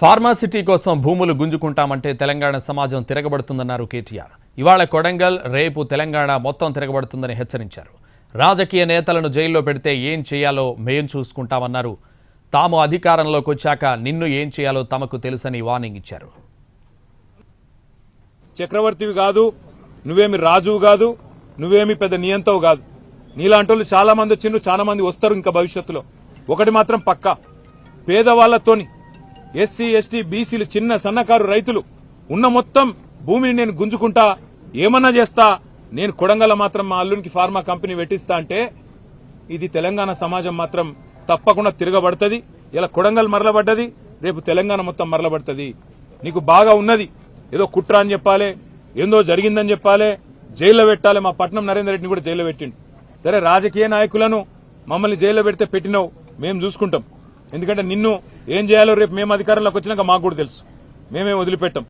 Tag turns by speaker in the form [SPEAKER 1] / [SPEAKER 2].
[SPEAKER 1] Pharma city కోసం భూములు గుంజుకుంటామంటే తెలంగాణ సమాజం తిరగబడుతుందన్నారు కేటీఆర్. ఇవాళ కొడంగల్ రేపు తెలంగాణ మొత్తం తిరగబడుతుందని హెచ్చరించారు. రాజకీయ నేతలను జైల్లో పెడితే ఏం చేయాలో మేం చూసుకుంటామన్నారు. తాము అధికారంలోకి వచ్చాక నిన్ను ఏం చేయాలో తమకు తెలుసని వార్నింగ్ ఇచ్చారు.
[SPEAKER 2] చక్రవర్తివి కాదు నువ్వేమి రాజువు కాదు నువ్వేమి పెద్ద నియంతవు కాదు. నీలాంటి వాళ్ళు చాలా మంది వచ్చిండ్రు చాలా మంది వస్తారు ఇంకా భవిష్యత్తులో. ఒకటి మాత్రం పక్కా. పేదవాళ్ళతోని ఎస్సీ ఎస్టీ బీసీలు చిన్న సన్నకారు రైతులు. ఉన్న మొత్తం భూమిని నేను గుంజుకుంటా ఏమన్నా చేస్తా నేను కొడంగల్ మాత్రం మా అల్లునికి ఫార్మా కంపెనీ పెట్టిస్తా అంటే ఇది తెలంగాణ సమాజం మాత్రం తప్పకుండా తిరగబడుతుంది. ఇలా కొడంగల్ మరలబడ్డది రేపు తెలంగాణ మొత్తం మరలబడుతుంది. నీకు బాగా ఉన్నది. ఏదో కుట్ర అని చెప్పాలి ఏందో జరిగిందని చెప్పాలి జైల్లో పెట్టాలి. మా పట్నం నరేందర్ రెడ్డిని కూడా జైల్లో పెట్టిండు. సరే రాజకీయ నాయకులను మమ్మల్ని జైల్లో పెడితే పెట్టినావు. మేము చూసుకుంటాం. ఎందుకంటే నిన్ను ఏం చేయాలో రేపు మేము అధికారంలోకి వచ్చినాక మాకు కూడా తెలుసు. మేమే వదిలిపెట్టాం.